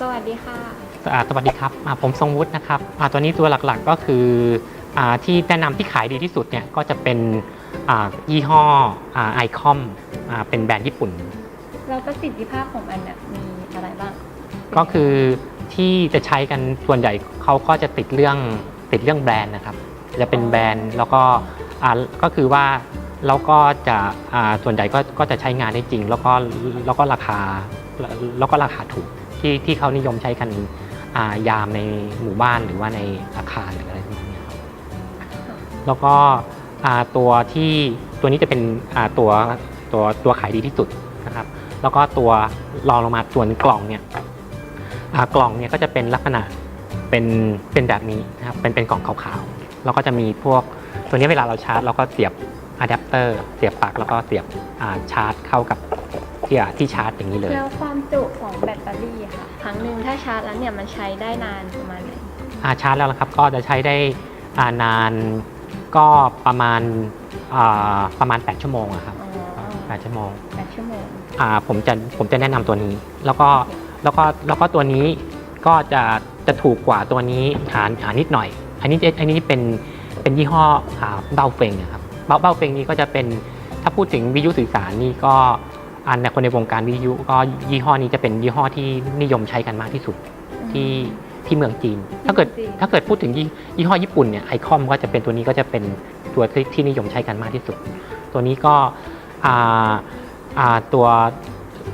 สวัสดีค่ะอ่าสวัสดีครับอ่าผมทรงวุฒินะครับอ่าตัวนี้ตัวหลักๆก็คืออาที่แนะนำที่ขายดีที่สุดเนี่ยก็จะเป็นอ่ายี่ห้อไอคอมเป็นแบรนด์ญี่ปุ่น แล้วประสิทธิภาพของมันเนี่ยมีอะไรบ้างก็คือที่จะใช้กันส่วนใหญ่เขาก็จะติดเรื่องติดเรื่องแบรนด์นะครับ จะเป็นแบรนด์แล้วก็อ่าก็คือว่าเราก็จะอ่าส่วนใหญ่ก็ก็จะใช้งานได้จริง แล้วก็แล้วก็ราคาแล้วก็ราคาถูก ที่ที่เขานิยมใช้กันายามในหมู่บ้านหรือว่าในอาคารหรืออะไรพวกนี้ครับแล้วก็ตัวที่ตัวนี้จะเป็นตัวตัวตัวขายดีที่สุดนะครับ แล้วก็ตัวรองลงมาส่วนกล่องเนี่ยกล่องเนี่ยก็จะเป็นลักษณะเป็นเป็นแบบนี้นะครับเป็นเป็นกล่องขาวๆแล้วก็จะมีพวกตัวนี้เวลาเราชาร์จเราก็เสียบอะแดปเตอร์เสียบปลั๊กแล้วก็เสียบชาร์จเข้ากับที่ที่ชาร์จอย่างนี้เลย แล้วความจุของแบตเตอรี่ หนึ่งถ้าชาร์จแล้วเนี่ยมันใช้ได้นานประมาณไหนอ่าชาร์จแล้วนะครับก็จะใช้ได้อ่านานก็ประมาณอ่าประมาณ 8 ชั่วโมงอะครับอ๋อ8ชั่วโมงแปดชั่วโมงอ่าผมจะผมจะแนะนำตัวนี้ แล้วก็แล้วก็แล้วก็ตัวนี้ก็จะจะถูกกว่าตัวนี้หาหานิดหน่อย อันนี้อันนี้เป็นเป็นยี่ห้ออ่าเบ้าเฟงนะครับเบ้าเบ้าเฟงนี้ก็จะเป็นถ้าพูดถึงวิทยุสื่อสารนี่ก็ อันในคนในวงการวิทยุก็ยี่ห้อนี้จะเป็นยี่ห้อที่นิยมใช้กันมากที่สุดที่ที่เมืองจีน ถ้าเกิดจริงถ้าเกิดพูดถึงยี่ยี่ห้อญี่ปุ่นเนี่ยไอคอมก็จะเป็นตัวนี้ก็จะเป็นตัวที่ที่นิยมใช้กันมากที่สุด ตัวนี้ก็อ่าอ่าตัว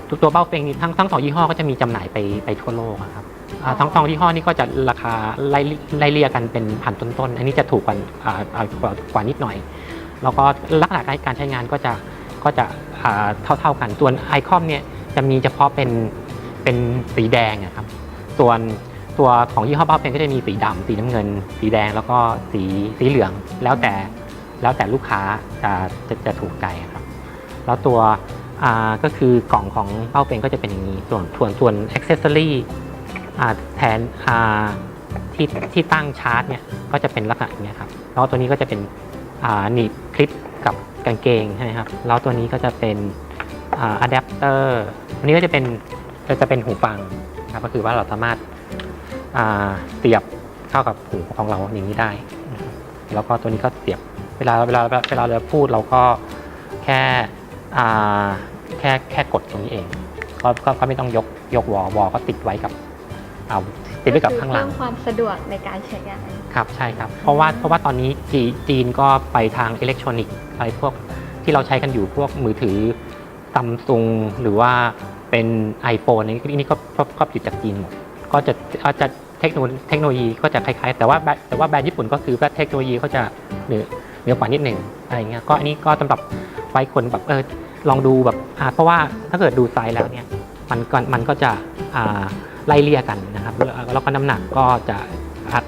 ตัวตัวเบ้าเฟงนี่ทั้งทั้งสองยี่ห้อก็จะมีจำหน่ายไปไปทั่วโลกอะครับอ่าทั้งสองยี่ห้อนี้ก็จะราคาไล่ไล่เลี่ยกันเป็นพันต้นๆ อันนี้จะถูกกว่าอ่าอ่ากว่ากว่านิดหน่อย แล้วก็ลักษณะการใช้งานก็จะ ก็จะเท่าๆกันส่วนไอคอมเนี่ยจะมีเฉพาะเป็นเป็นสีแดงอะครับส่วนตัวของยี่ห้อบ้าเพนก็จะมีสีดำสีน้ำเงิน สีแดงแล้วก็สีสีเหลืองแล้วแต่แล้วแต่ลูกค้าจะจะจะถูกใจครับ แล้วตัวก็คือกล่องของเป้าเป็นก็จะเป็นอย่างนี้ส่วนส่วนส่วนอ็อกเซสซอรี่แทนอ่าที่ที่ตั้งชาร์จเนี่ยก็จะเป็นลักษณะอย่างเนี้ยครับแล้วตัวนี้ก็จะเป็นอ่าหนีบคลิปกับ กางเกงใช่ไหมครับแล้วตัวนี้ก็จะเป็นอะแดปเตอร์อันนี้ก็จะเป็นจะจะเป็นหูฟังนะครับก็คือว่าเราสามารถอ่าเสียบเข้ากับหูของเราอย่างนี้ได้ แล้วก็ตัวนี้ก็เสียบเวลาเวลาเวลาเราพูดเราก็แค่แค่แค่กดตรงนี้เองก็ก็ก็ไม่ต้องยกยกวอวอก็ติดไว้กับ เอาติดไว้กับข้างหลังเพื่อเพิ่มความสะดวกในการใช้งาน ครับใช่ครับ เพราะว่าเพราะว่าตอนนี้จีจีนก็ไปทางอิเล็กทรอนิกส์อะไรพวกที่เราใช้กันอยู่พวกมือถือซัมซุงหรือว่าเป็น iPhone นี่นี่ก็ก็ก็ผลิตจากจีนหมดก็จะอาจจะเทคโนโลยีเทคโนโลยีก็จะคล้ายๆ แต่ว่าแบรนด์แต่ว่าแบรนด์ญี่ปุ่นก็คือว่าเทคโนโลยีเขาจะเหนือเหนือกว่านิดหนึ่งอะไรเงี้ยก็อันนี้ก็สำหรับไว้คนแบบเออลองดูแบบอ่าเพราะว่าถ้าเกิดดูไซส์แล้วเนี่ย มันก็มันก็จะไล่เลี่ยกันนะครับแล้วก็น้ำหนักก็จะ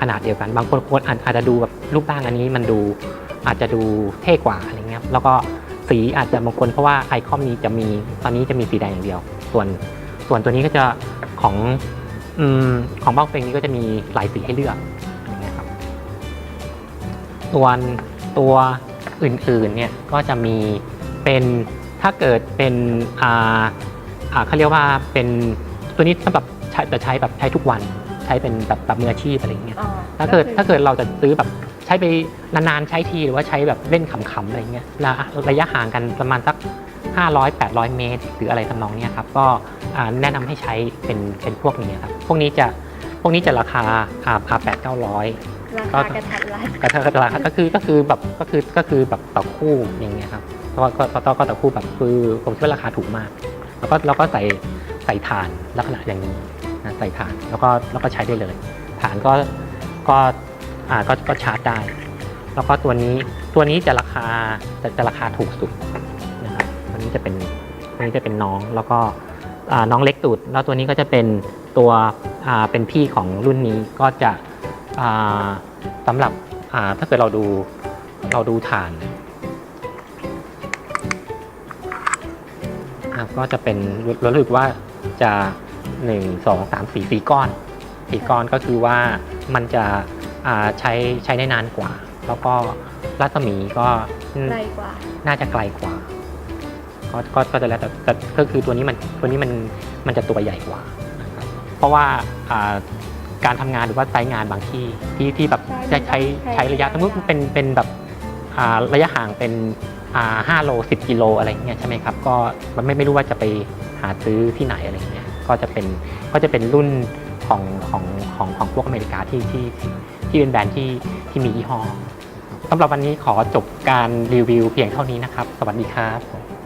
ขนาดเดียวกัน บางคนคนอาจจะดูแบบรูปร่างอันนี้มันดูอาจจะดูเท่กว่าอะไรเงี้ยแล้วก็สีอาจจะบางคนเพราะว่าไอคอมนี้จะมีตอนนี้จะมีสีแดงอย่างเดียว ส่วนส่วนตัวนี้ก็จะของอของบ้าเฟงนี้ก็จะมีหลายสีให้เลือกอย่างเงี้ยครับส่วนตัวอื่นๆเนี่ยก็จะมีเป็นถ้าเกิดเป็นอ่า อ่าเขาเรียกว่าเป็นตัวนี้สำหรับใช้จะใช้แบบใช้ทุกวันใช้เป็นแบบแบบมืออาชีพอะไรอย่างเงี้ย อ๋อถ้าเกิดคือถ้าเกิดเราจะซื้อแบบใช้ไปนานๆใช้ทีหรือว่าใช้แบบเล่นขำๆอะไรเงี้ยระระยะห่างกันประมาณสัก 500 800 เมตร หรืออะไรทำนองเนี้ยครับก็อ่าแนะนำให้ใช้เป็นเป็นพวกนี้ครับพวกนี้จะพวกนี้จะราคาอ่าพาแปดเก้าร้อย ราคากระทัดรัด กระเทกระราคาก็คือก็คือแบบก็คือก็คือแบบต่อคู่อย่างเงี้ยครับก็ก็ก็ก็ก็ต่อคู่แบบคือผมคิดว่าราคาถูกมาก แล้วก็เราก็ใส่ใส่ฐานลักษณะอย่างนี้นะใส่ฐานแล้วก็แล้วก็ใช้ได้เลยฐานก็ก็อ่าก็ก็ชาร์จได้ แล้วก็ตัวนี้ตัวนี้จะราคาจะจะราคาถูกสุดนะครับตัวนี้จะเป็นตัวนี้จะเป็นน้องแล้วก็อ่าน้องเล็กสุดแล้วตัวนี้ก็จะเป็นตัวอ่าเป็นพี่ของรุ่นนี้ก็จะอ่าสำหรับอ่าถ้าเกิดเราดูเราดูฐาน อ่าก็จะเป็นรู้สึกว่าจะ1 2 3 4 4ก้อนสี่ก้อนก็คือว่ามันจะอ่าใช้ใช้ได้นานกว่า แล้วก็รัศมีก็ไกลกว่า น่าจะไกลกว่าก็ก็ก็จะแล้วแต่แต่ก็คือตัวนี้มันตัวนี้มันมันจะตัวใหญ่กว่านะครับเพราะว่าอ่าการทำงานหรือว่าไซต์งานบางที่ที่ที่แบบจะใช้ใช้ระยะสมมติมันเป็นเป็นแบบอ่าระยะห่างเป็นอ่า ห้าโลสิบกิโลอะไรเงี้ยใช่ไหมครับก็มันไม่ไม่รู้ว่าจะไปหาซื้อที่ไหนอะไรเงี้ยก็จะเป็นก็จะเป็นรุ่นของของของของพวกอเมริกาที่ที่ที่ที่เป็นแบรนด์ที่ที่มียี่ห้อสำหรับวันนี้ขอจบการรีวิวเพียงเท่านี้นะครับ สวัสดีครับ